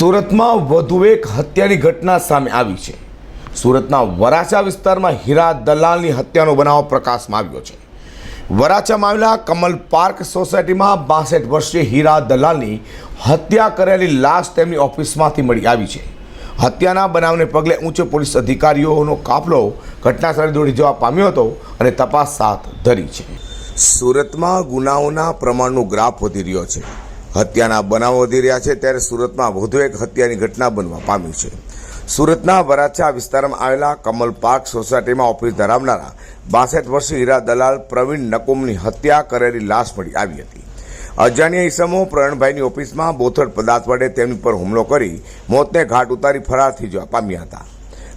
સુરતમાં વધુ એક હત્યાની ઘટના સામે આવી છે. સુરતના વરાછા વિસ્તારમાં હીરા દલાલની હત્યાનો બનાવ પ્રકાશમાં આવ્યો છે. વરાછામાં આવેલા કમલ પાર્ક સોસાયટીમાં બાસઠ વર્ષીય હીરા દલાલની હત્યા કરેલી લાશ તેમની ઓફિસમાંથી મળી આવી છે. હત્યાના બનાવને પગલે ઉચ્ચ પોલીસ અધિકારીઓનો કાફલો ઘટનાસ્થળે દોડી જવા પામ્યો હતો અને તપાસ હાથ ધરી છે. સુરતમાં ગુનાઓના પ્રમાણનો ગ્રાફ વધી રહ્યો છે. હત્યાના બનાવો વધી રહ્યા છે ત્યારે સુરતમાં વધુ એક હત્યાની ઘટના બનવા પામી છે. સુરતના વરાછા વિસ્તારમાં આવેલા કમલ પાર્ક સોસાયટીમાં ઓફિસ ધરાવનારા બાસઠ વર્ષીય હીરા દલાલ પ્રવીણ નકુમની હત્યા કરેલી લાશ મળી આવી હતી. અજાણ્યા ઈસમો પ્રવીણભાઈની ઓફિસમાં બોથડ પદાર્થ વડે તેમની પર હુમલો કરી મોતને ઘાટ ઉતારી ફરાર થઈ જવા પામ્યા હતા.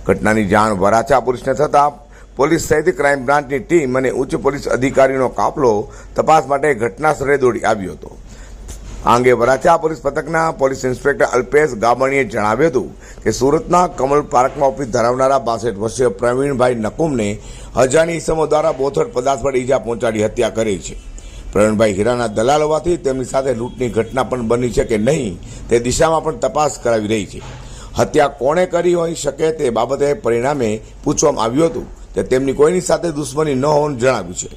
ઘટનાની જાણ વરાછા પોલીસને થતાં પોલીસ સહિત ક્રાઇમ બ્રાન્ચની ટીમ અને ઉચ્ચ પોલીસ અધિકારીનો કાફલો તપાસ માટે ઘટના સ્થળે દોડી આવ્યો હતો. આ અંગે વરાછા પોલીસ પથકના પોલીસ ઇન્સ્પેક્ટર અલ્પેશ ગામણીએ જણાવ્યું હતું કે સુરતના કમલ પાર્કમાં ઓફિસ ધરાવનારા બાસઠ વર્ષીય પ્રવીણભાઈ નકુમને હજાની ઇસમો દ્વારા બોથડ પદાર્થ પર ઈજા પહોંચાડી હત્યા કરી છે. પ્રવીણભાઈ હીરાના દલાલ હોવાથી તેમની સાથે લૂંટની ઘટના પણ બની છે કે નહીં તે દિશામાં પણ તપાસ કરાવી રહી છે. હત્યા કોણે કરી હોઈ શકે તે બાબતે પરિણામે પૂછવામાં આવ્યું હતું કે તેમની કોઈની સાથે દુશ્મની ન હોવાનું જણાવ્યું છે.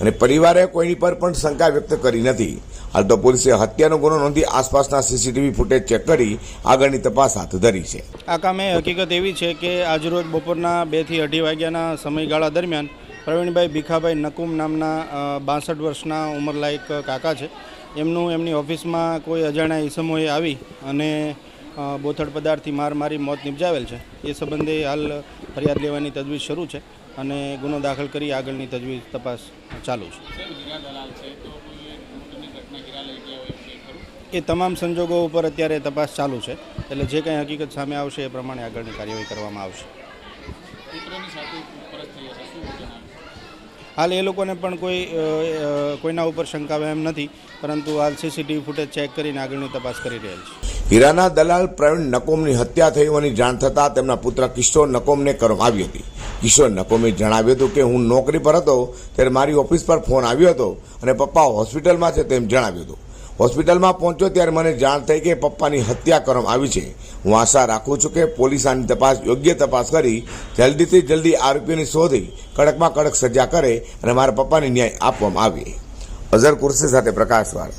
અને પરિવારે કોઈની પર પણ શંકા વ્યક્ત કરી નથી. હાલ તો પોલીસે હત્યાનો ગુનો નોંધી આસપાસના સીસીટીવી ફૂટેજ ચેક કરી આગળની તપાસ હાથ ધરી છે. આ કામે હકીકત એવી છે કે આજરોજ બપોરના બેથી અઢી વાગ્યાના સમયગાળા દરમિયાન પ્રવીણભાઈ ભીખાભાઈ નકુમ નામના બાસઠ વર્ષના ઉંમરલાયક કાકા છે. એમનું એમની ઓફિસમાં કોઈ અજાણ્યા ઈસમોએ આવી અને બોથડ પદાર્થથી માર મારી મોત નિપજાવેલ છે. એ સંબંધે હાલ ફરિયાદ લેવાની તજવીજ શરૂ છે અને ગુનો દાખલ કરી આગળની તજવીજ તપાસ ચાલુ છે. એ તમામ સંજોગો ઉપર અત્યારે તપાસ ચાલુ છે. એટલે જે કંઈ હકીકત સામે આવશે એ પ્રમાણે આગળની કાર્યવાહી કરવામાં આવશે. હાલ એ લોકોને પણ કોઈ કોઈના ઉપર શંકા એમ નથી પરંતુ હાલ સીસીટીવી ફૂટેજ ચેક કરીને આગળની તપાસ કરી રહેલ છે. હીરાના દલાલ પ્રવીણ નકોમની હત્યા થઈ હોવાની જાણ થતાં તેમના પુત્ર કિશોર નકોમને કરવામાં આવી હતી. કિશોર નકોમે જણાવ્યું હતું કે હું નોકરી પર હતો ત્યારે મારી ઓફિસ પર ફોન આવ્યો હતો અને પપ્પા હોસ્પિટલમાં છે તેમ જણાવ્યું હતું. હોસ્પિટલમાં પહોંચ્યો ત્યારે મને જાણ થઈ કે પપ્પાની હત્યા કરવામાં આવી છે. હું આશા રાખું છું કે પોલીસ આની તપાસ યોગ્ય તપાસ કરી, જલ્દીથી જલ્દી આરોપીઓની શોધી કડકમાં કડક સજા કરે અને મારા પપ્પાને ન્યાય આપવામાં આવે. અઝર કુર્સી સાથે પ્રકાશવાળ